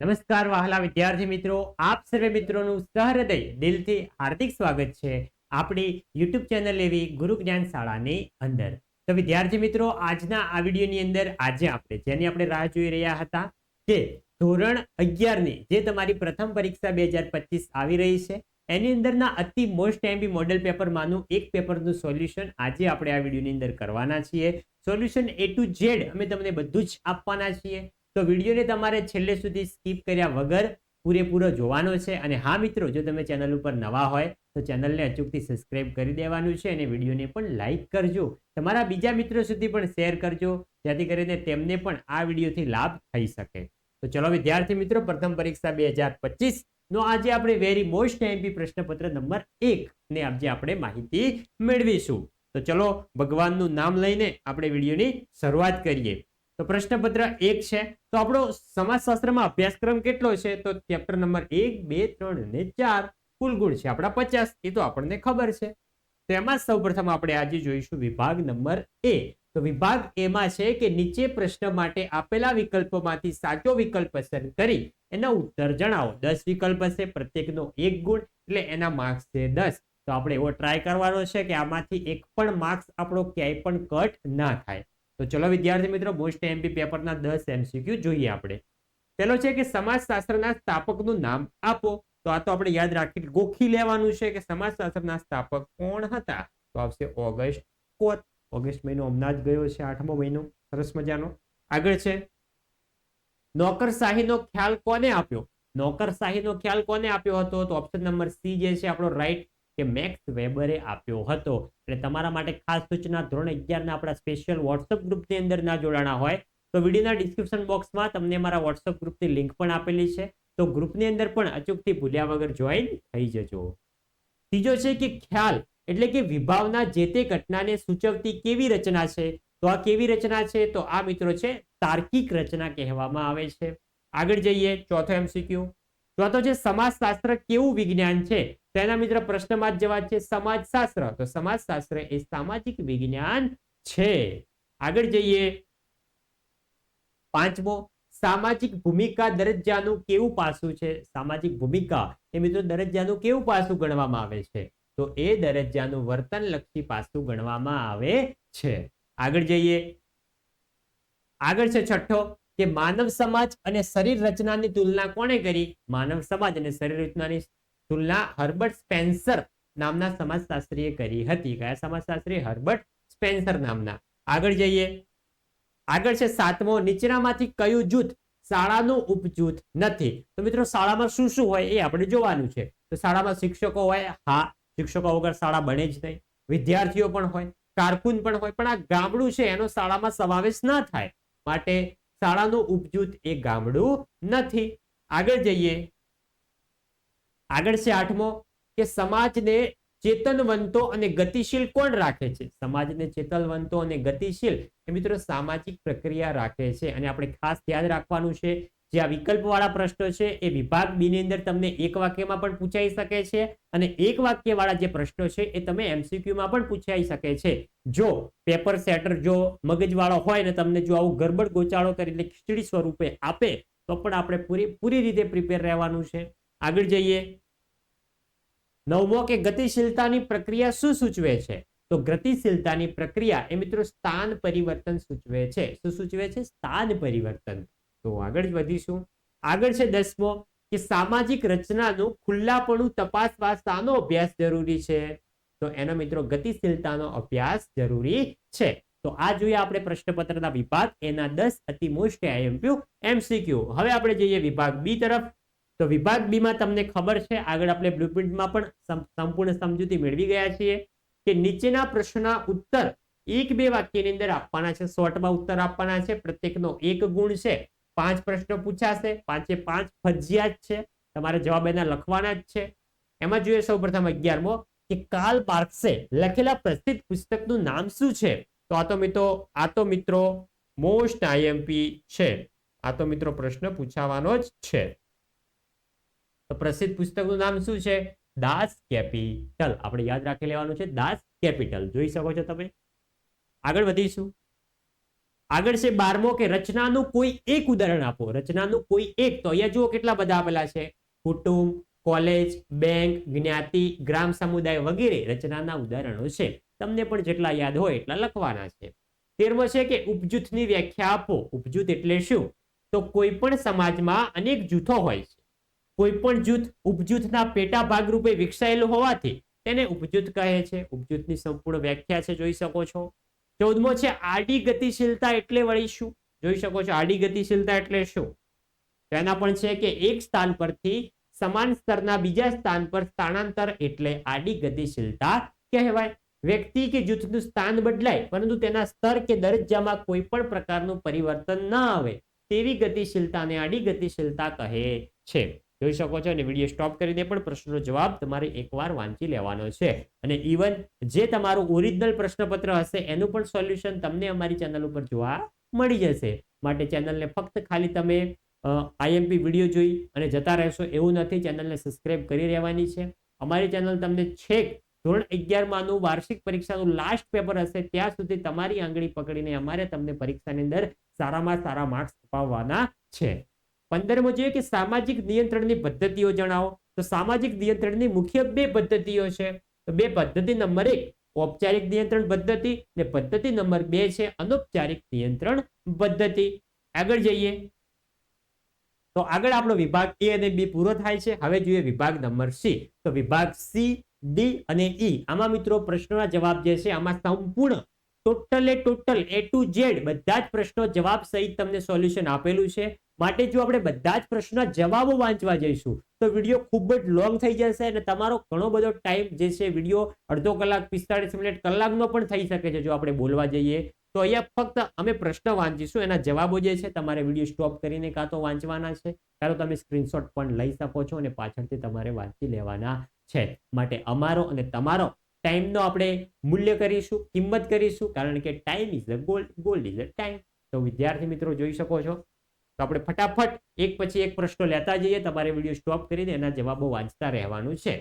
નમસ્કાર, વહાલા વિદ્યાર્થી મિત્રો. આપ સર્વે મિત્રોનું સહૃદય, દિલથી હાર્દિક સ્વાગત છે આપણી યુટ્યુબ ચેનલ એવી ગુરુ જ્ઞાન શાળાની અંદર. તો વિદ્યાર્થી મિત્રો, આજના આ વિડીયોની અંદર આજે આપણે જેની આપણે રાહ જોઈ રહ્યા હતા કે ધોરણ અગિયારની જે તમારી પ્રથમ પરીક્ષા બે હજાર પચીસ આવી રહી છે, એની અંદરના અતિ મોસ્ટ એમબી મોડેલ પેપરમાંનું એક પેપરનું સોલ્યુશન આજે આપણે આ વિડીયોની અંદર કરવાના છીએ. સોલ્યુશન એ ટુ ઝેડ અમે તમને બધું જ આપવાના છીએ. તો વિડીયોને તમારે છેલ્લે સુધી સ્કીપ કર્યા વગર પૂરેપૂરો જોવાનો છે. અને હા મિત્રો, જો તમે ચેનલ ઉપર નવા હોય, તો ચેનલને અચૂકથી સબસ્ક્રાઇબ કરી દેવાનું છે અને વિડીયોને પણ લાઈક કરજો. તમારા બીજા મિત્રો સુધી પણ શેર કરજો, જેથી કરીને તેમને પણ આ વિડીયોથી લાભ થઈ શકે. તો ચલો, વિદ્યાર્થી મિત્રો, પ્રથમ પરીક્ષા બે હજાર નો આજે આપણે વેરી મોસ્ટ એમપી પ્રશ્નપત્ર નંબર એક ને આજે આપણે માહિતી મેળવીશું. તો ચલો, ભગવાનનું નામ લઈને આપણે વિડીયોની શરૂઆત કરીએ. તો પ્રશ્નપત્ર એક છે. તો આપણો સમાજશાસ્ત્રમાં અભ્યાસક્રમ કેટલો છે? તો ચેપ્ટર નંબર એક, બે, ત્રણ અને ચાર કુલ ગુણ છે આપણા પચાસ. એ તો આપણને ખબર છે. તેમાં એમાં સૌપ્રથમ આપણે આજે જોઈશું વિભાગ નંબર એ. તો વિભાગ એમાં છે કે નીચે પ્રશ્ન માટે આપેલા વિકલ્પોમાંથી સાચો વિકલ્પ પસંદ કરી એના ઉત્તર જણાવો. દસ વિકલ્પ હશે, પ્રત્યેકનો એક ગુણ, એટલે એના માર્ક્સ છે દસ. તો આપણે એવો ટ્રાય કરવાનો છે કે આમાંથી એક પણ માર્ક્સ આપણો ક્યાંય પણ કટ ના થાય. તો ચલો વિદ્યાર્થી મિત્રો મોસ્ટ એમપી પેપરના દસ એમસીક્યુ જોઈએ આપણે. પેલો છે કે સમાજશાસ્ત્રના સ્થાપકનું નામ આપો. તો આ તો આપણે યાદ રાખી, ગોખી લેવાનું છે કે સમાજશાસ્ત્રના સ્થાપક કોણ હતા? તો આવશે ઓગસ્ટ કોત. ઓગસ્ટ મહિનો હમણાં ગયો છે, આઠમો મહિનો. સરસ મજાનો. આગળ છે. નોકરશાહીનો ખ્યાલ કોને આપ્યો? નોકરશાહીનો ખ્યાલ કોને આપ્યો હતો? તો ઓપ્શન નંબર સી જે છે, આપણો રાઈટ કે મેક્સ વેબરે આપ્યો હતો. એટલે તમારા માટે ખાસ સૂચના ધોરણ અગિયારના આપણા સ્પેશિયલ વોટ્સઅપ ગ્રુપની અંદર ના જોડાણા હોય, તો વિડીયોના ડિસ્ક્રિપ્શન બોક્સમાં તમને મારા વોટ્સઅપ ગ્રુપની લિંક પણ આપેલી છે. તો ગ્રુપની અંદર પણ અચૂકથી ભૂલ્યા વગર જોઈન થઈ જજો. ત્રીજો છે કે ખ્યાલ, એટલે કે વિભાવના જે તે ઘટનાને સૂચવતી કેવી રચના છે? તો આ કેવી રચના છે? તો આ મિત્રો છે તાર્કિક રચના કહેવામાં આવે છે. આગળ જઈએ, ચોથો એમસીક્યુ ચોથો છે સમાજશાસ્ત્ર કેવું વિજ્ઞાન છે? તેના મિત્ર પ્રશ્નમાં જ જવાબ છે સમાજશાસ્ત્ર. તો સમાજશાસ્ત્ર એ સામાજિક વિજ્ઞાન છે. આગળ જઈએ. પાંચમો, સામાજિક ભૂમિકા દરજ્જાનું કેવું પાસું છે? સામાજિક ભૂમિકા, એ મિત્રો દરજ્જાનું કેવું પાસું ગણવામાં આવે છે? તો એ દરજ્જાનું વર્તનલક્ષી પાસું ગણવામાં આવે છે. આગળ જઈએ. આગળ છે છઠ્ઠો, કે માનવ સમાજ અને શરીર રચનાની તુલના કોણે કરી? માનવ સમાજ અને શરીર રચનાની તુલના હર્બર્ટ સ્પેન્સર નામના સમાજશાસ્ત્રીએ કરી હતી. કયા સમાજશાસ્ત્રી હર્બર્ટ સ્પેન્સર નામના. આગળ જઈએ. આગળ છે સાતમો. નીચેનામાંથી કયું જૂથ શાળાનું ઉપજૂથ નથી? તો મિત્રો શાળામાં શું શું હોય એ આપણે જોવાનું છે. તો શાળામાં શિક્ષકો હોય? હા, શિક્ષકો વગર શાળા બને જ નહીં. વિદ્યાર્થીઓ પણ હોય, કારકુન પણ હોય. પણ આ ગામડું છે, એનો શાળામાં સમાવેશ ના થાય. માટે શાળાનું ઉપજૂથ એ ગામડું નથી. આગળ જઈએ. આગળ છે આઠમો, કે સમાજને ચેતનવંતો અને ગતિશીલ કોણ રાખે છે? સમાજને ચેતનવંતો અને ગતિશીલ એ મિત્રો સામાજિક પ્રક્રિયા રાખે છે. અને આપણે ખાસ ધ્યાન રાખવાનું છે, જે આ વિકલ્પ વાળા પ્રશ્નો છે, એ વિભાગ બી ની અંદર તમને એક વાક્યમાં પણ પૂછાઈ શકે છે અને એક વાક્ય વાળા જે પ્રશ્નો છે, એ તમે MCQ માં પણ પૂછાઈ શકે છે. જો પેપર સેટર જો મગજ વાળો હોય ને તમને જો આવું ગરબડ ગોચાળો કરી એટલે ખીચડી સ્વરૂપે આપે, તો પણ આપણે પૂરી પૂરી રીતે પ્રિપેર રહેવાનું છે. આગળ જઈએ. નવમો કે ગતિશીલતાની પ્રક્રિયા શું સૂચવે છે? તો ગતિશીલતાની પ્રક્રિયા એ મિત્રો સ્થાન પરિવર્તન સૂચવે છે. શું સૂચવે છે? સ્થાન પરિવર્તન. તો આગળ વધીશું. આગળ છે દસમો કે સામાજિક રચનાનું ખુલ્લાપણું તપાસવા શાનો અભ્યાસ જરૂરી છે? તો એનો મિત્રો ગતિશીલતાનો અભ્યાસ જરૂરી છે. તો આ જોઈએ આપણે પ્રશ્નપત્રના વિભાગ. એના દસ અતિ મોસ્ટ આઈએમપીયુ એમસીક્યુ. હવે આપણે જઈએ વિભાગ બી તરફ. તો વિભાગ બી માં તમને ખબર છે, આગળ આપણે બ્લુપ્રિન્ટમાં પણ સંપૂર્ણ સમજૂતી મેળવી ગયા છીએ કે નીચેના પ્રશ્નના ઉત્તર એક બે વાક્યની અંદર આપવાના છે, શોર્ટમાં ઉત્તર આપવાના છે, પ્રત્યેકનો એક ગુણ છે, પાંચ પ્રશ્નો પૂછાશે, પાંચે પાંચ ફરજિયાત છે, તમારે જવાબ એના લખવાના જ છે. એમાં જોઈએ સૌ પ્રથમ અગિયારમો કે કાલ પાર્કસે લખેલા પ્રસિદ્ધ પુસ્તકનું નામ શું છે? તો આ તો મિત્રો, આ તો મિત્રો મોસ્ટ આઈએમપી છે. આ તો મિત્રો પ્રશ્ન પૂછાવાનો જ છે. તો પ્રસિદ્ધ પુસ્તકનું નામ શું છે? Das Kapital. આપણે યાદ રાખી લેવાનું છે, દાસ કેપિટલ. જોઈ શકો છો તમે? આગળ વધીશું. આગળ છે બારમો કે રચનાનું કોઈ એક ઉદાહરણ આપો. રચનાનું કોઈ એક. તો અહીંયા જુઓ કેટલા બધા આપેલા છે. કુટુંબ, કોલેજ, બેંક, જ્ઞાતિ, ગ્રામ સમુદાય વગેરે રચનાના ઉદાહરણો છે. તમને પણ જેટલા યાદ હોય એટલા લખવાના છે. તેરમો છે કે ઉપજૂથની વ્યાખ્યા આપો. ઉપજૂથ એટલે શું? તો કોઈ પણ સમાજમાં અનેક જૂથો હોય છે. કોઈ પણ જૂથ ઉપજૂથના પેટા ભાગરૂપે વિકસાયેલું હોવાથી તેને ઉપજૂથ કહે છે. ઉપજૂથની સંપૂર્ણ વ્યાખ્યા છે, જોઈ શકો છો. ચૌદમો છે, આડી ગતિશીલતા એટલે વળી શું? જોઈ શકો છો, આડી ગતિશીલતા એટલે શું? એના પણ છે કે એક સ્થાન પરથી સમાન સ્તરના બીજા સ્થાન પર સ્થાનાંતર એટલે આડી ગતિશીલતા કહેવાય. વ્યક્તિ કે જૂથનું સ્થાન બદલાય, પરંતુ તેના સ્તર કે દરજ્જામાં કોઈ પણ પ્રકારનું પરિવર્તન ન આવે, તેવી ગતિશીલતાને આડી ગતિશીલતા કહે છે. જોઈ શકો છો અને વીડિયો સ્ટોપ કરીને પણ પ્રશ્નનો જવાબ તમારે એકવાર વાંચી લેવાનો છે. અને ઇવન જે તમારું ઓરિજિનલ પ્રશ્નપત્ર હશે, એનું પણ સોલ્યુશન તમને અમારી ચેનલ ઉપર જોવા મળી જશે. માટે ચેનલને ફક્ત ખાલી તમે આઈએમપી વીડિયો જોઈ અને જતા રહેશો. એવું નથી ચેનલને સબસ્ક્રાઇબ કરી રહેવાની છે. અમારી ચેનલ તમને છેક ધોરણ અગિયારમાંનું વાર્ષિક પરીક્ષાનું લાસ્ટ પેપર હશે, ત્યાં સુધી તમારી આંગળી પકડીને અમારે તમને પરીક્ષાની અંદર સારામાં સારા માર્ક્સ અપાવવાના છે. પંદરમો જોઈએ કે સામાજિક નિયંત્રણની પદ્ધતિઓ જણાવો. તો સામાજિક નિયંત્રણની મુખ્ય બે પદ્ધતિઓ છે. તો બે પદ્ધતિ નંબર એક, ઔપચારિક નિયંત્રણ પદ્ધતિ ને પદ્ધતિ નંબર બે છે અનૌપચારિક નિયંત્રણ પદ્ધતિ. આગળ જઈએ. તો આગળ આપણો વિભાગ એ અને બી પૂરો થાય છે. હવે જોઈએ વિભાગ નંબર સી. તો વિભાગ સી, ડી અને ઈ. આમાં મિત્રો પ્રશ્નોના જવાબ જે છે આમાં સંપૂર્ણ ટોટલે ટોટલ એ ટુ ઝેડ બધા જ પ્રશ્નો જવાબ સહિત તમને સોલ્યુશન આપેલું છે. માટે જો આપણે બધા જ પ્રશ્નના જવાબો વાંચવા જઈશું, તો વીડિયો ખૂબ જ લોંગ થઈ જશે અને તમારો ઘણો બધો ટાઈમ જે છે વીડિયો અડધો કલાક, પિસ્તાળીસ મિનિટ કલાકનો પણ થઈ શકે છે જો આપણે બોલવા જઈએ. તો અહીંયા ફક્ત અમે પ્રશ્ન વાંચીશું, એના જવાબો જે છે તમારે વીડિયો સ્ટોપ કરીને કાં તો વાંચવાના છે, કાં તો તમે સ્ક્રીનશોટ પણ લઈ શકો છો અને પાછળથી તમારે વાંચી લેવાના છે. માટે અમારો અને તમારો ટાઈમનો આપણે મૂલ્ય કરીશું, કિંમત કરીશું, કારણ કે time is a gold gold is a time તો વિદ્યાર્થી મિત્રો જોઈ શકો છો. તો આપણે ફટાફટ એક પછી એક પ્રશ્નો લેતા જઈએ. તમારે વીડિયો સ્ટોપ કરીને એના જવાબો વાંચતા રહેવાનું છે.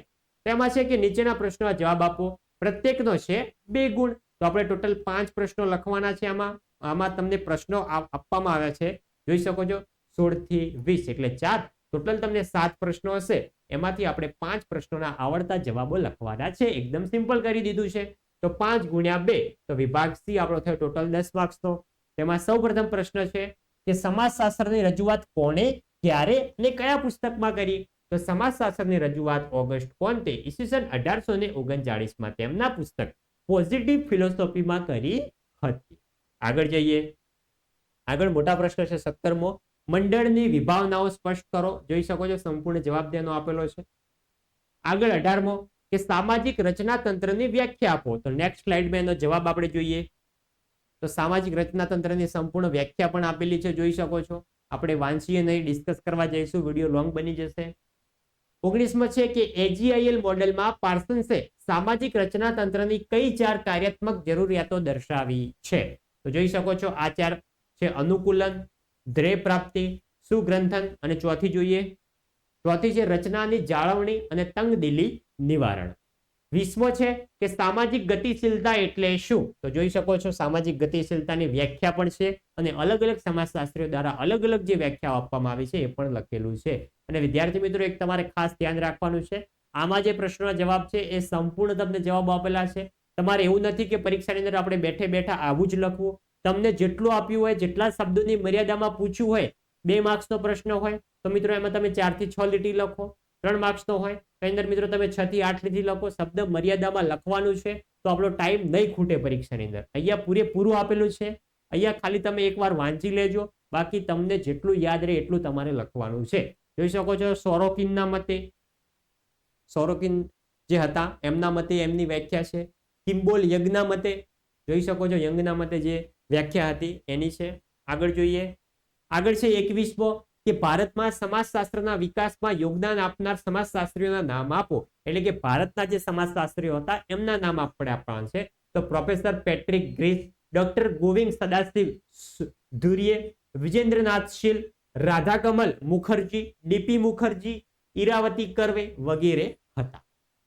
તેમાં છે કે નીચેના પ્રશ્નોના જવાબ આપો. પ્રત્યેકનો છે બે ગુણ. તો આપણે ટોટલ પાંચ પ્રશ્નો લખવાના છે આમાં. આમાં તમને પ્રશ્નો આપવામાં આવ્યા છે. જોઈ શકો છો સોળથી વીસ, એટલે ચાર. ટોટલ તમને સાત પ્રશ્નો હશે. એમાંથી આપણે પાંચ પ્રશ્નોના આવડતા જવાબો લખવાના છે. એકદમ સિમ્પલ કરી દીધું છે. તો પાંચ ગુણ્યા બે, તો વિભાગ સી આપણો થયો ટોટલ દસ માર્ક્સનો તેમાં સૌ પ્રશ્ન છે કે સમાજશાસ્ત્રની રજૂઆત કોણે, ક્યારે અને કયા પુસ્તકમાં કરી? તો સમાજશાસ્ત્રની રજૂઆત ઓગસ્ટ કોન્તે, ઈસવીસન અઢારસો ને ઓગણચાળીસમાં તેમના પુસ્તક પોઝિટિવ ફિલોસોફીમાં કરી હતી. આગળ જઈએ. આગળ મોટા પ્રશ્ન છે સત્તરમો. મંડળની વિભાવનાઓ સ્પષ્ટ કરો. જોઈ શકો છો, સંપૂર્ણ જવાબ તેનો આપેલો છે. આગળ અઢારમો કે સામાજિક રચના તંત્રની વ્યાખ્યા આપો. તો નેક્સ્ટ સ્લાઇડમાં એનો જવાબ આપણે જોઈએ. તો સામાજિક રચના તંત્રની સંપૂર્ણ વ્યાખ્યા પણ આપેલી છે, જોઈ શકો છો. આપણે વાંચીએ નહીં ડિસ્કસ કરવા જઈશું વીડિયો લોંગ બની જશે. ઓગણીસમાં છે કે એજીઆઈએલ મોડેલમાં પાર્સન્સે સામાજિક રચના તંત્રની કઈ ચાર કાર્યાત્મક જરૂરિયાતો દર્શાવી છે? તો જોઈ શકો છો, આ ચાર છે અનુકૂલન ધ્યેય પ્રાપ્તિ સુગ્રંથન અને ચોથી જોઈએ, ચોથી છે રચનાની જાળવણી અને તંગદિલી નિવારણ. વીસમો છે કે સામાજિક ગતિશીલતા એટલે શું? તો જોઈ શકો છો સામાજિક ગતિશીલતાની વ્યાખ્યા પણ છે અને અલગ અલગ સમાજશાસ્ત્રીઓ દ્વારા અલગ અલગ જે વ્યાખ્યા આપવામાં આવી છે એ પણ લખેલું છે. અને વિદ્યાર્થી મિત્રો, એક તમારે ખાસ ધ્યાન રાખવાનું છે. આમાં જે પ્રશ્નનો જવાબ છે એ સંપૂર્ણ તમને જવાબ આપેલા છે. તમારે એવું નથી કે પરીક્ષાની અંદર આપણે બેઠે બેઠા આવું જ લખવું. તમને જેટલું આપ્યું હોય, જેટલા શબ્દોની મર્યાદામાં પૂછ્યું હોય, બે માર્ક્સનો પ્રશ્ન હોય, તો મિત્રો એમાં તમે ચારથી છ લીટી લખો, ત્રણ માર્ક્સનો હોય તો અંદર મિત્રો તમે છ થી આઠ લીટી લખો, શબ્દ મર્યાદામાં લખવાનું છે, તો આપણો ટાઈમ નહીં ખૂટે પરીક્ષાની અંદર. અહીંયા પૂરેપૂરું આપેલું છે, અહીંયા ખાલી તમે એકવાર વાંચી લેજો, બાકી તમને જેટલું યાદ રહે એટલું તમારે લખવાનું છે. જોઈ શકો છો સોરોકિનના મતે, સોરોકિન જે હતા, એમના મતે એમની વ્યાખ્યા છે. કિમ્બોલ યજ્ઞના મતે, જોઈ શકો છો યંગના મતે જે વ્યાખ્યા હતી, એની છે. આગળ જોઈએ. આગળ છે એકવીસમો કે ભારતમાં સમાજશાસ્ત્રના વિકાસમાં યોગદાન આપનાર સમાજશાસ્ત્રીઓના નામ આપો. એટલે કે ભારતના જે સમાજશાસ્ત્રીઓ હતા, એમના નામ આપણે આપવાના છે. તો professor Patrick Greece, doctor Govind Sadashiv ધુરીએ, વિજેન્દ્રનાથ શીલ, રાધાકમલ મુખર્જી, ડીપી મુખર્જી, ઈરાવતી કરવે વગેરે હતા.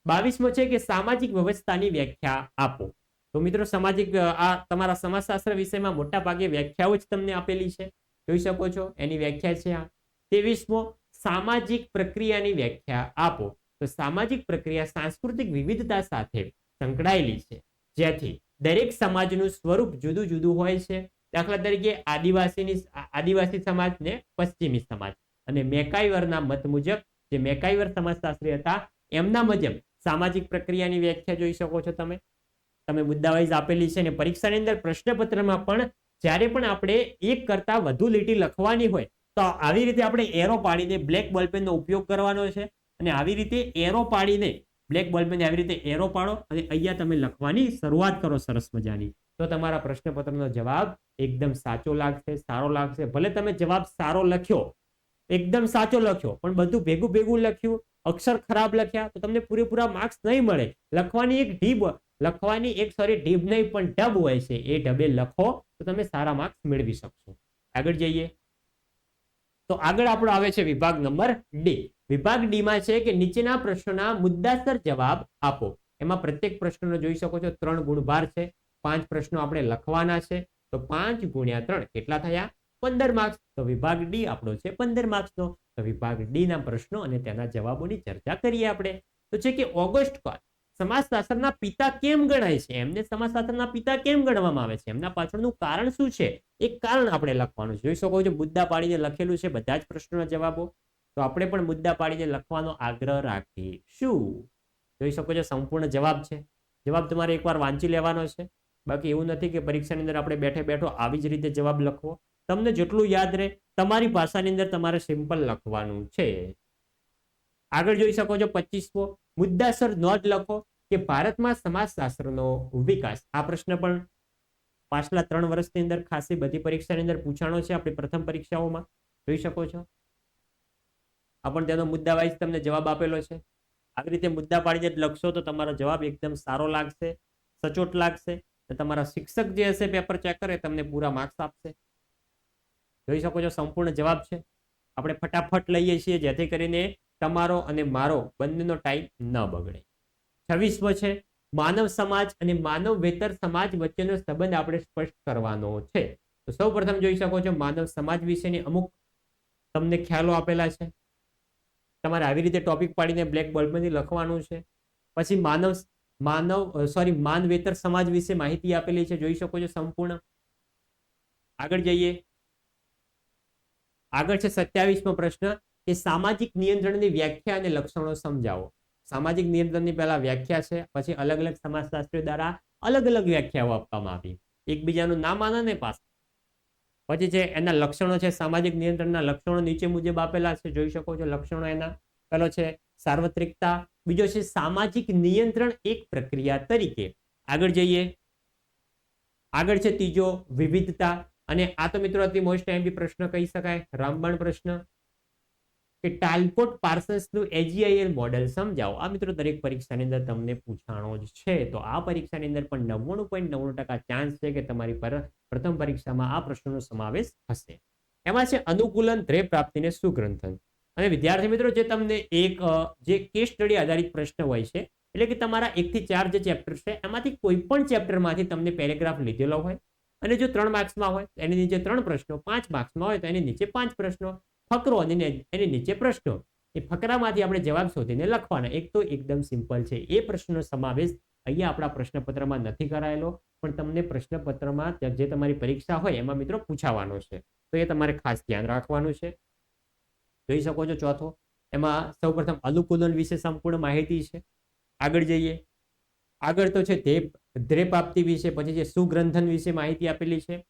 બાવીસમો છે કે સામાજિક વ્યવસ્થાની વ્યાખ્યા આપો. તો મિત્રો સામાજિક આ તમારા સમાજશાસ્ત્ર વિષયમાં મોટા ભાગે વ્યાખ્યાઓ જ તમને આપેલી છે. જોઈ શકો છો, એની વ્યાખ્યા છે આ. ત્રેવીસમો, સામાજિક પ્રક્રિયાની વ્યાખ્યા આપો. તો સામાજિક પ્રક્રિયા સાંસ્કૃતિક વિવિધતા સાથે સંકળાયેલી છે. જેથી દરેક સમાજનું સ્વરૂપ જુદું જુદું હોય છે. દાખલા તરીકે આદિવાસીની આદિવાસી સમાજ ને પશ્ચિમી સમાજ. અને મેકાઈવરના મત મુજબ જે મેકાઈવર સમાજશાસ્ત્રી હતા, એમના મુજબ સામાજિક પ્રક્રિયાની વ્યાખ્યા જોઈ શકો છો તમે. તમે મુદ્દાવાઇઝ આપેલી છે અને પરીક્ષાની અંદર પ્રશ્નપત્રમાં પણ જ્યારે પણ આપણે એક કરતા વધુ લીટી લખવાની હોય, તો આવી રીતે આપણે એરો પાડીને બ્લેક બોલપેનનો ઉપયોગ કરવાનો છે અને આવી રીતે એરો પાડીને બ્લેક બોલપેન આવી રીતે એરો પાડો અને અહીંયા તમે લખવાની શરૂઆત કરો સરસ મજાની. તો તમારા પ્રશ્નપત્રનો જવાબ એકદમ સાચો લાગશે, સારો લાગશે. ભલે તમે જવાબ સારો લખ્યો, એકદમ સાચો લખ્યો, પણ બધું ભેગું ભેગું લખ્યું, અક્ષર ખરાબ લખ્યા, તો તમને પૂરેપૂરા માર્ક્સ નહીં મળે. લખવાની એક ઢીબ લખવાની એક સોરી ઢીબ નહીં, પણ ઢબ હોય છે. એ ઢબે લખો, તો તમે સારા માર્ક્સ મેળવી શકશો. આગળ જઈએ. તો આગળ આપણો આવે છે વિભાગ નંબર ડી વિભાગ ડીમાં છે કે નીચેના પ્રશ્નોના મુદ્દાસર જવાબ આપો. એમાં પ્રત્યેક પ્રશ્નનો જોઈ શકો છો, ત્રણ ગુણભાર છે. પાંચ પ્રશ્નો આપણે લખવાના છે. તો પાંચ ગુણ્યા ત્રણ કેટલા થયા? પંદર માર્ક્સ તો વિભાગ ડી આપણો છે પંદર માર્ક્સનો તો વિભાગ ડી ના પ્રશ્નો અને તેના જવાબોની ચર્ચા કરીએ આપણે. તો છે કે ઓગસ્ટ કોલ સમાજશાસ્ત્રના પિતા કેમ ગણાય છે? એમને સમાજશાસ્ત્રના પિતા કેમ ગણવામાં આવે છે? એમના પાછળનું કારણ શું છે? એક કારણ આપણે લખવાનું છે. જોઈ શકો છો, મુદ્દા પાડીને લખેલું છે બધા જ પ્રશ્નોના જવાબો. તો આપણે પણ મુદ્દા પાડીને લખવાનો આગ્રહ રાખીશું. જોઈ શકો છો, સંપૂર્ણ જવાબ છે. જવાબ તમારે એકવાર વાંચી લેવાનો છે. બાકી એવું નથી કે પરીક્ષાની અંદર આપણે બેઠે બેઠો આવી જ રીતે જવાબ લખવો. તમને જેટલું યાદ રહે, તમારી ભાષાની અંદર તમારે સિમ્પલ લખવાનું છે. આગળ જોઈ શકો છો, પચીસમો, મુદ્દાસર નોંધ લખો. કે ભારતમાં સમાજશાસ્ત્રનો વિકાસ, આ પ્રશ્ન પણ પાછલા ત્રણ વર્ષની અંદર ખાસી બધી પરીક્ષાની અંદર પૂછાણો છે આપણી પ્રથમ પરીક્ષાઓમાં. જોઈ શકો છો? આ પણ તેનો મુદ્દા વાઇઝ તમને જવાબ આપેલો છે. આવી રીતે મુદ્દા પાડીને જ લખશો તો તમારો જવાબ એકદમ સારો લાગશે, સચોટ લાગશે તમારા શિક્ષક જે હશે પેપર ચેક કરે તમને પૂરા માર્ક્સ આપશે. જોઈ શકો છો સંપૂર્ણ જવાબ છે. આપણે ફટાફટ લઈએ છીએ જેથી કરીને તમારો અને મારો બંનેનો ટાઈમ ન બગડે. છવ્વીસમો છે. માનવ સમાજ અને માનવ વેતર સમાજ વચ્ચેનો સંબંધ આપણે સ્પષ્ટ કરવાનો છે. તો સૌ જોઈ શકો છો માનવ સમાજ વિશેની અમુક તમને ખ્યાલો આપેલા છે. તમારે આવી રીતે ટોપિક પાડીને બ્લેક બોર્ડમાંથી લખવાનું છે. પછી માનવ માનવ સોરી, માન વેતર સમાજ વિશે માહિતી આપેલી છે. જોઈ શકો છો સંપૂર્ણ. આગળ જઈએ. આગળ છે સત્યાવીસમો પ્રશ્ન કે સામાજિક નિયંત્રણની વ્યાખ્યા અને લક્ષણો સમજાવો. સામાજિક નિયંત્રણની પહેલા વ્યાખ્યા છે, પછી અલગ અલગ સમાજશાસ્ત્રીઓ દ્વારા અલગ અલગ વ્યાખ્યાઓ આપવામાં આવી. એકબીજાનું નામ આનાને પાસ પછી. છે એના લક્ષણો છે, સામાજિક નિયંત્રણના લક્ષણો નીચે મુજબ આપેલા છે, જોઈ શકો છો લક્ષણો એના. પેલો છે સાર્વત્રિકતા, બીજો છે સામાજિક નિયંત્રણ એક પ્રક્રિયા તરીકે. આગળ જઈએ. આગળ છે ત્રીજો વિવિધતા, અને આ તો મિત્રો અતિ મોસ્ટ ટાઈમ પ્રશ્ન કહી શકાય. રામબાણ પ્રશ્ન કે ટાલકોટ પાર્સન્સનું એજીઆઈએલ મોડેલ સમજાવો. આ મિત્રો દરેક પરીક્ષાની અંદર તમને પૂછાણો જ છે. તો આ પરીક્ષાની અંદર પણ નવ્વાણું પોઈન્ટ નવ્વાણું ટકા ચાન્સ છે કે તમારી પર પ્રથમ પરીક્ષામાં આ પ્રશ્નનો સમાવેશ થશે. એમાં છે અનુકૂલન ધ્યેય પ્રાપ્તિને સુગ્રંથન. અને વિદ્યાર્થી મિત્રો, જે તમને એક જે કેસ સ્ટડી આધારિત પ્રશ્ન હોય છે, એટલે કે તમારા એકથી ચાર જે ચેપ્ટર છે, એમાંથી કોઈ પણ ચેપ્ટરમાંથી તમને પેરેગ્રાફ લીધેલો હોય, અને જો ત્રણ માર્ક્સમાં હોય, તો એની નીચે ત્રણ પ્રશ્નો, પાંચ માર્ક્સમાં હોય, તો એની નીચે પાંચ પ્રશ્નો ફકરો અને એની નીચે પ્રશ્નો. એ ફકરામાંથી આપણે જવાબ શોધીને લખવાના. એક તો એકદમ સિમ્પલ છે. એ પ્રશ્નનો સમાવેશ અહીંયા આપણા પ્રશ્નપત્રમાં નથી કરાયેલો, પણ તમને પ્રશ્નપત્રમાં જે- જે તમારી પરીક્ષા હોય એમાં મિત્રો પૂછાવાનો છે. તો એ તમારે ખાસ ધ્યાન રાખવાનું છે. જોઈ શકો છો ચોથો. એમાં સૌપ્રથમ અનુકૂલન વિશે સંપૂર્ણ માહિતી છે. આગળ જઈએ. આગળ તો છે ધ્યેય ધ્યેય પ્રાપ્તિ વિશે, પછી છે સુગ્રંથન વિશે માહિતી આપેલી છે.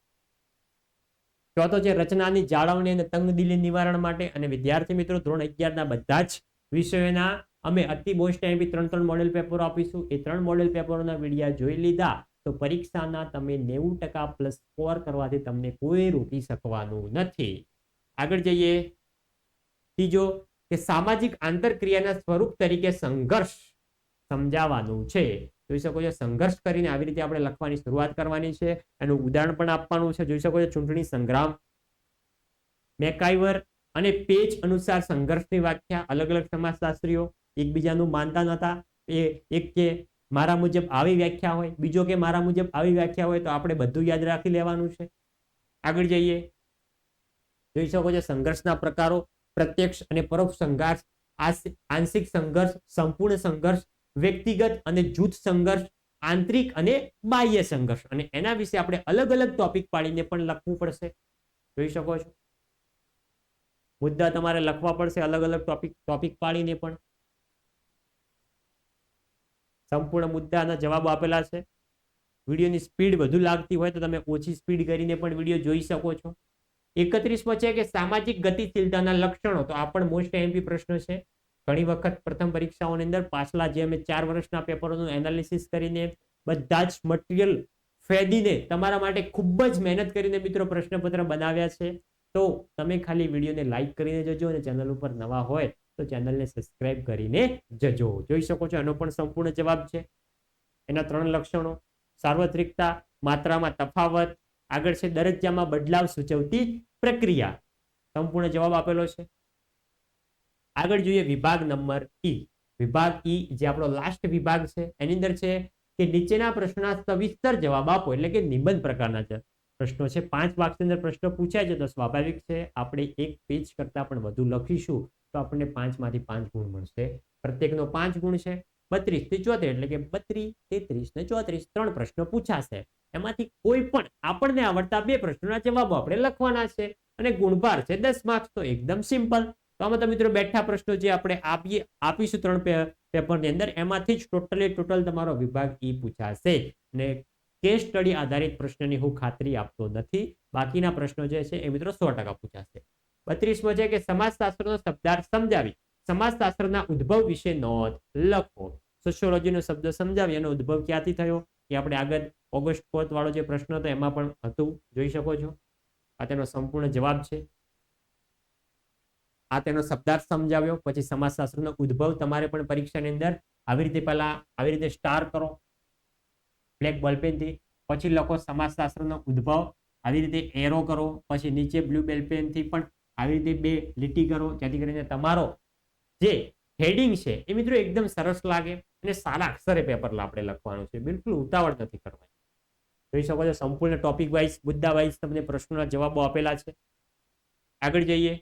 ચોથો છે રચનાની જાળવણી અને તંગદિલી નિવારણ માટે. અને વિદ્યાર્થી મિત્રો, ધોરણ અગિયારના બધા જ વિષયોના અમે અતિ મોસ્ટ ટાઈમ ત્રણ ત્રણ મોડેલ પેપરો આપીશું. એ ત્રણ મોડેલ પેપરોના વિડીયા જોઈ લીધા તો પરીક્ષાના તમે નેવું ટકા પ્લસ સ્કોર કરવાથી તમને કોઈ રોકી શકવાનું નથી. આગળ જઈએ. ત્રીજો કે સામાજિક આંતરક્રિયાના સ્વરૂપ તરીકે સંઘર્ષ સમજાવવાનું છે. જોઈ શકો છો, સંઘર્ષ કરીને આવી રીતે આપણે લખવાની શરૂઆત કરવાની છે એનું ઉદાહરણ પણ આપવાનું છે. જોઈ શકો છો, ચૂંટણી સંગ્રામ, મેકાઈવર અને પેજ અનુસાર સંઘર્ષની વ્યાખ્યા અલગ અલગ સમાજશાસ્ત્રીઓ એકબીજાનું માનતા નહોતા. એ એક કે મારા મુજબ આવી વ્યાખ્યા હોય, બીજો કે મારા મુજબ આવી વ્યાખ્યા હોય, તો આપણે બધું યાદ રાખી લેવાનું છે. આગળ જઈએ. જોઈ શકો છો, સંઘર્ષના પ્રકારો, પ્રત્યક્ષ અને પરોક્ષ સંઘર્ષ આંશિક સંઘર્ષ, સંપૂર્ણ સંઘર્ષ વ્યક્તિગત અને જૂથ સંઘર્ષ, આંતરિક અને બાહ્ય સંઘર્ષ. અને એના વિશે આપણે અલગ અલગ ટોપિક પાડીને પણ લખવું પડશે. જોઈ શકો છો? મુદ્દા તમારે લખવા પડશે, અલગ અલગ ટોપિક ટોપિક પાડીને પણ. સંપૂર્ણ મુદ્દાના જવાબો આપેલા છે. વિડીયોની સ્પીડ વધુ લાગતી હોય તો તમે ઓછી સ્પીડ કરીને પણ વીડિયો જોઈ શકો છો. એકત્રીસમો છે કે સામાજિક ગતિશીલતાના લક્ષણો. તો આ પણ મોસ્ટ એમપી પ્રશ્ન છે. ઘણી વખત પ્રથમ પરીક્ષાઓની અંદર પાછલા જે અમે ચાર વર્ષના પેપરોનું એનાલિસિસ કરીને બધા જ મટીરિયલ ફેદીને તમારા માટે ખૂબ જ મહેનત કરીને મિત્રો પ્રશ્નપત્ર બનાવ્યા છે. તો તમે ખાલી વિડીયોને લાઈક કરીને જજો અને ચેનલ ઉપર નવા હોય તો ચેનલને સબસ્ક્રાઇબ કરીને જજો. જોઈ શકો છો એનો પણ સંપૂર્ણ જવાબ છે. એના ત્રણ લક્ષણો. સાર્વત્રિકતા, માત્રામાં તફાવત, આગળ છે દરજ્જામાં બદલાવ સૂચવતી પ્રક્રિયા. સંપૂર્ણ જવાબ આપેલો છે. આગળ જોઈએ વિભાગ નંબર ઈ વિભાગ ઈ જે આપણો લાસ્ટ વિભાગ છે, એની અંદર છે કે નીચેના પ્રશ્નના સવિસ્તર જવાબ આપો, એટલે કે નિબંધ પ્રકારના છે પ્રશ્નો છે. પાંચ માર્ક્સની અંદર પ્રશ્ન પૂછાય છે તો સ્વાભાવિક છે, આપણે એક પેજ કરતા પણ વધુ લખીશું તો આપણને પાંચમાંથી પાંચ ગુણ મળશે. પ્રત્યેકનો પાંચ ગુણ છે, બત્રીસથી ચોત્રીસ, એટલે કે બત્રીસ, તેત્રીસ ને ચોત્રીસ ત્રણ પ્રશ્નો પૂછાશે. એમાંથી કોઈ પણ આપણને આવડતા બે પ્રશ્નોના જવાબો આપણે લખવાના છે અને ગુણભાર છે દસ માર્ક્સ તો એકદમ સિમ્પલ તો આમાં તો મિત્રો બેઠા પ્રશ્નો જે આપણે આપીએ, આપીશું ત્રણ પેપરની અંદર, એમાંથી જ ટોટલી, ટોટલ તમારો વિભાગ ઈ પૂછાશે. ને કેસ સ્ટડી આધારિત પ્રશ્નની હું ખાતરી આપતો નથી. બાકીના પ્રશ્નો જે છે એ મિત્રો સો ટકા પૂછાશે. બત્રીસમો છે કે સમાજશાસ્ત્રનો શબ્દાર્થ સમજાવી. સમાજશાસ્ત્રના ઉદ્ભવ વિશે નોંધ લખો. સોશિયોલોજીનો શબ્દ સમજાવી એનો ઉદ્ભવ ક્યાંથી થયો? એ આપણે આગળ ઓગસ્ટ ફોર્થ વાળો જે પ્રશ્ન હતો એમાં પણ હતું. જોઈ શકો છો? આ તેનો સંપૂર્ણ જવાબ છે. આ તેનો શબ્દાર્થ સમજાવ્યો. પછી સમાજશાસ્ત્રનો ઉદ્ભવ તમારે પણ પરીક્ષાની અંદર આવી રીતે પહેલા આવી રીતે સ્ટાર કરો. બ્લેક બોલપેનથી પછી લખો સમાજશાસ્ત્રનો ઉદ્ભવ. આવી રીતે એરો કરો. પછી નીચે બ્લુ બેલપેનથી પણ આવી રીતે બે લીટી કરો. જેથી કરીને તમારો જે હેડિંગ છે એ મિત્રો એકદમ સરસ લાગે અને સારા અક્ષરે પેપર આપણે લખવાનું છે. બિલકુલ ઉતાવળ નથી કરવાની. જોઈ શકો છો સંપૂર્ણ ટોપિક વાઇઝ મુદ્દા વાઇઝ તમને પ્રશ્નોના જવાબો આપેલા છે. આગળ જઈએ.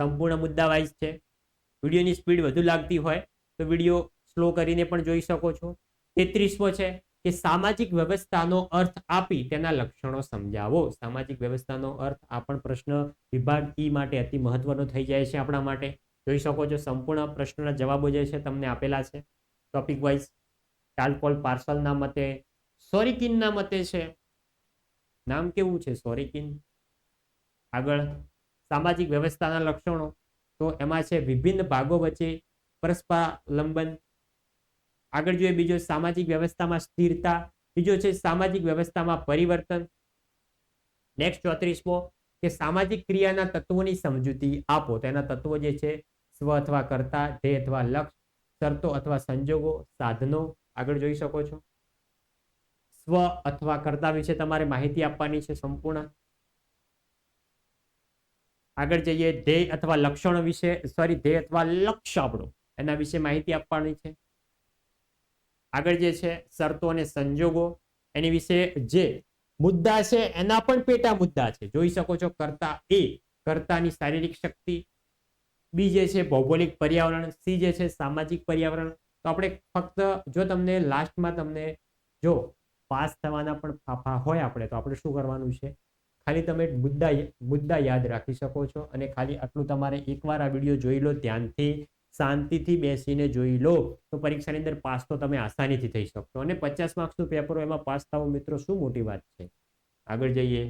સંપૂર્ણ મુદ્દા વાઇઝ છે. વિડીયોની સ્પીડ વધુ લાગતી હોય તો વીડિયો સ્લો કરીને પણ જોઈ શકો છો. તેત્રીસમો છે કે સામાજિક વ્યવસ્થાનો અર્થ આપી તેના લક્ષણો સમજાવો. સામાજિક વ્યવસ્થાનો અર્થ આ પણ પ્રશ્ન વિભાગ ઈ માટે અતિ મહત્વનો થઈ જાય છે આપણા માટે. જોઈ શકો છો સંપૂર્ણ પ્રશ્નના જવાબો જે છે તમને આપેલા છે. ટોપિક વાઇઝ ટાલકોલ પાર્સલના મતે સોરીકિનના મતે છે. નામ કેવું છે? સોરીકિન આગળ. સામાજિક વ્યવસ્થાના લક્ષણો, તો એમાં છે વિભિન્ન ભાગો વચ્ચે પરસ્પરાલંબન. આગળ જોઈએ બીજો સામાજિક વ્યવસ્થામાં સ્થિરતા, બીજો છે સામાજિક વ્યવસ્થામાં પરિવર્તન. નેક્સ્ટ ચોત્રીસમો, કે સામાજિક ક્રિયાના તત્વોની સમજૂતી આપો. તેના તત્વો જે છે, સ્વ અથવા કર્તા, ધ્યેય અથવા લક્ષ, શરતો અથવા સંજોગો, સાધનો. આગળ જોઈ શકો છો. સ્વ અથવા કર્તા વિશે તમારે માહિતી આપવાની છે સંપૂર્ણ. આગળ જઈએ ધ્યેય અથવા લક્ષણો વિશે. સોરી ધ્યેય અથવા લક્ષ્ય આપણું. એના વિશે માહિતી આપવાની છે. આગળ જે છે, શરતો અને સંજોગો. એની વિશે જે મુદ્દા છે, એના પણ પેટા મુદ્દા છે. જોઈ શકો છો, કરતા એ, કર્તાની શારીરિક શક્તિ. બી જે છે, ભૌગોલિક પર્યાવરણ. સી જે છે, સામાજિક પર્યાવરણ. તો આપણે ફક્ત જો તમને લાસ્ટમાં તમને જો પાસ થવાના પણ ફાફા હોય આપણે, તો આપણે શું કરવાનું છે? ખાલી તમે મુદ્દા મુદ્દા યાદ રાખી શકો છો અને ખાલી આટલું તમારે એકવાર આ વીડિયો જોઈ લો, ધ્યાનથી, શાંતિથી બેસીને જોઈ લો, તો પરીક્ષાની અંદર પાસ તો તમે આસાનીથી થઈ શકશો. અને પચાસ માર્ક્સનું પેપર એમાં પાસ થવો મિત્રો, શું મોટી વાત છે? આગળ જઈએ.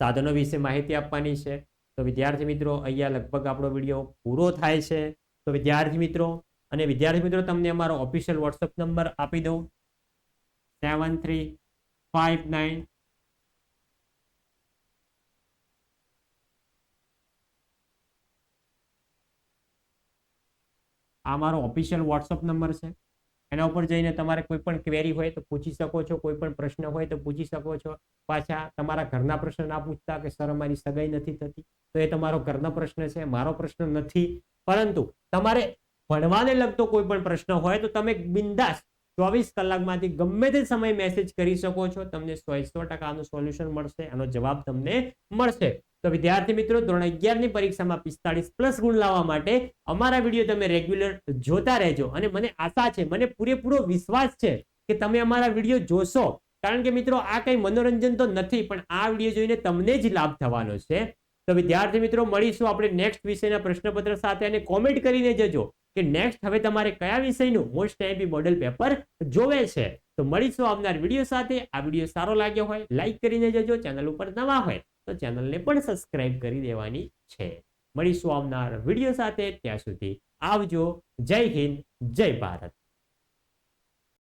સાધનો વિશે માહિતી આપવાની છે. તો વિદ્યાર્થી મિત્રો, અહીંયા લગભગ આપણો વીડિયો પૂરો થાય છે. તો વિદ્યાર્થી મિત્રો, અને વિદ્યાર્થી મિત્રો, તમને અમારો ઓફિશિયલ વોટ્સઅપ નંબર આપી દઉં. સેવન થ્રી ફાઇવ નાઇન આ મારો ઓફિશિયલ વોટ્સઅપ નંબર છે. એના ઉપર જઈને તમારે કોઈ પણ ક્વેરી હોય તો પૂછી શકો છો, કોઈ પણ પ્રશ્ન હોય તો પૂછી શકો છો. પાછા તમારા ઘરના પ્રશ્ન ના પૂછતા કે, સર, અમારી સગાઈ નથી થતી. તો એ તમારો ઘરનો પ્રશ્ન છે, મારો પ્રશ્ન નથી. પરંતુ તમારે ભણવાને લગતો કોઈ પણ પ્રશ્ન હોય તો તમે બિંદાસ ચોવીસ કલાકમાંથી ગમે તે સમય મેસેજ કરી શકો છો. તમને સો સો ટકાનું સોલ્યુશન મળશે. એનો જવાબ તમને મળશે. તો વિદ્યાર્થી મિત્રો, ધોરણ અગિયારની પરીક્ષામાં પિસ્તાળીસ પ્લસ ગુણ લાવવા માટે અમારા વીડિયો તમે રેગ્યુલર જોતા રહેજો. અને મને આશા છે, મને પૂરેપૂરો વિશ્વાસ છે કે તમે અમારા વીડિયો જોશો. કારણ કે મિત્રો, આ કઈ મનોરંજન તો નથી, પણ આ વીડિયો જોઈને તમને જ લાભ થવાનો છે. તો વિદ્યાર્થી મિત્રો, મળીશું આપણે નેક્સ્ટ વિષયના પ્રશ્નપત્ર સાથે અને કોમેન્ટ કરીને જજો. કે નેક્સ્ટ હવે તમારે કયા વિષયનું મોસ્ટ એમ્પી મોડેલ પેપર જોવે છે? તો મળીશું આવનાર વીડિયો સાથે. આ વીડિયો સારો લાગ્યો હોય લાઈક કરીને જજો. ચેનલ ઉપર નવા હોય, તો ચેનલને પણ સબસ્ક્રાઇબ કરી દેવાની છે. મળીશું આવનાર વીડિયો સાથે. ત્યાં સુધી આવજો. જય હિન્દ, જય ભારત.